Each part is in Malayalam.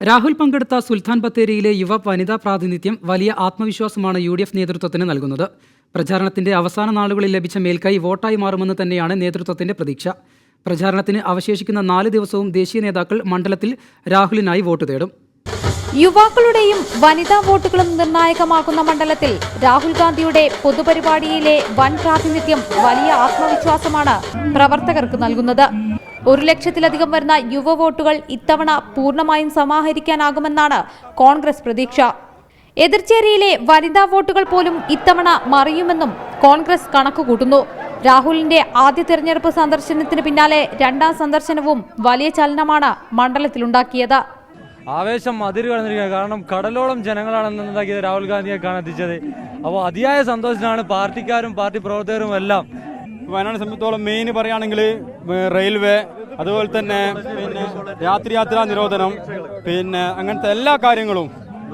രാഹുൽ പങ്കെടുത്ത സുൽത്താൻ ബത്തേരിയിലെ യുവ വനിതാ പ്രാതിനിധ്യം വലിയ ആത്മവിശ്വാസമാണ് യു ഡി എഫ് നേതൃത്വത്തിന് നൽകുന്നത്. പ്രചാരണത്തിന്റെ അവസാന നാളുകളിൽ ലഭിച്ച മേൽക്കൈ വോട്ടായി മാറുമെന്ന് തന്നെയാണ് നേതൃത്വത്തിന്റെ പ്രതീക്ഷ. പ്രചാരണത്തിന് അവശേഷിക്കുന്ന നാല് ദിവസവും ദേശീയ നേതാക്കൾ മണ്ഡലത്തിൽ രാഹുലിനായി വോട്ട് തേടും. യുവാക്കളുടെയും വനിതാ വോട്ടുകളും നിർണായകമാകുന്ന മണ്ഡലത്തിൽ രാഹുൽ ഗാന്ധിയുടെ പൊതുപരിപാടിയിലെ വൻ പ്രാതിനിധ്യം വലിയ ആത്മവിശ്വാസമാണ് പ്രവർത്തകർക്ക് നൽകുന്നത്. ഒരു ലക്ഷത്തിലധികം വരുന്ന യുവ വോട്ടുകൾ ഇത്തവണ പൂർണമായും സമാഹരിക്കാനാകുമെന്നാണ് കോൺഗ്രസ് പ്രതീക്ഷ. എതിർചേരിയിലെ വനിതാ വോട്ടുകൾ പോലും ഇത്തവണ മറിയുമെന്നും കോൺഗ്രസ് കണക്കുകൂട്ടുന്നു. രാഹുലിന്റെ ആദ്യ തെരഞ്ഞെടുപ്പ് സന്ദർശനത്തിന് പിന്നാലെ രണ്ടാം സന്ദർശനവും വലിയ ചലനമാണ് മണ്ഡലത്തിലുണ്ടാക്കിയത്. ആവേശം അതിര് കടന്നിരിക്കുക കാരണം കടലോളം ജനങ്ങളാണ് എന്താക്കിയത് രാഹുൽ ഗാന്ധിയെ കാണാത്തിച്ചത് അപ്പോൾ അതിയായ സന്തോഷത്തിലാണ് പാർട്ടിക്കാരും പാർട്ടി പ്രവർത്തകരും എല്ലാം വയനാട് സംബന്ധിച്ചോളം മെയിൻ പറയുകയാണെങ്കിൽ റെയിൽവേ അതുപോലെ തന്നെ പിന്നെ രാത്രി യാത്രാ നിരോധനം പിന്നെ അങ്ങനത്തെ എല്ലാ കാര്യങ്ങളും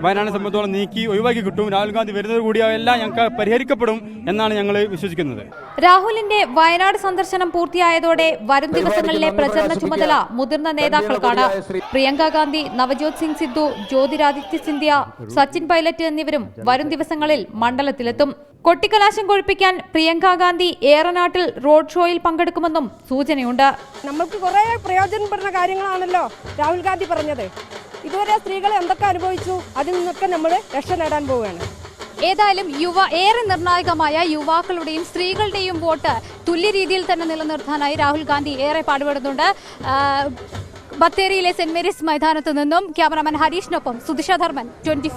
വയനാട് സംബന്ധിച്ചോളം നീക്കി ഒഴിവാക്കി കിട്ടും. രാഹുൽ ഗാന്ധി വരുന്നത് കൂടി എല്ലാം ഞങ്ങൾക്ക് പരിഹരിക്കപ്പെടും എന്നാണ് ഞങ്ങൾ വിശ്വസിക്കുന്നത്. രാഹുലിന്റെ വയനാട് സന്ദർശനം പൂർത്തിയായതോടെ വരും ദിവസങ്ങളിലെ പ്രചരണ ചുമതല മുതിർന്ന നേതാക്കൾക്കാണ്. പ്രിയങ്ക ഗാന്ധി നവജോത് സിംഗ് സിദ്ധു ജ്യോതിരാദിത്യ സിന്ധ്യ സച്ചിൻ പൈലറ്റ് എന്നിവരും വരും ദിവസങ്ങളിൽ മണ്ഡലത്തിലെത്തും. കൊട്ടിക്കലാശം കൊഴിപ്പിക്കാൻ പ്രിയങ്ക ഗാന്ധി ഏറനാട്ടിൽ റോഡ് ഷോയിൽ പങ്കെടുക്കുമെന്നും സൂചനയുണ്ട്. നമ്മൾക്ക് കുറേ പ്രയോജനപ്പെടുന്ന കാര്യങ്ങളാണല്ലോ രാഹുൽ ഗാന്ധി പറഞ്ഞത്. ഇതുവരെ സ്ത്രീകൾ എന്തൊക്കെ അനുഭവിച്ചു? അതിൽ നിന്നൊക്കെ നമ്മൾ രക്ഷ നേടാൻ പോവുകയാണ്. ഏതായാലും യുവ ഏറെ നിർണായകമായ യുവാക്കളുടെയും സ്ത്രീകളുടെയും വോട്ട് തുല്യ രീതിയിൽ തന്നെ നിലനിർത്താനായി രാഹുൽ ഗാന്ധി ഏറെ പാടുപെടുന്നുണ്ട്. ബത്തേരിയിലെ സെന്റ് മേരീസ് മൈതാനത്ത് നിന്നും ക്യാമറാമാൻ ഹരീഷിനൊപ്പം സുധിഷ ധർമ്മൻ ട്വന്റി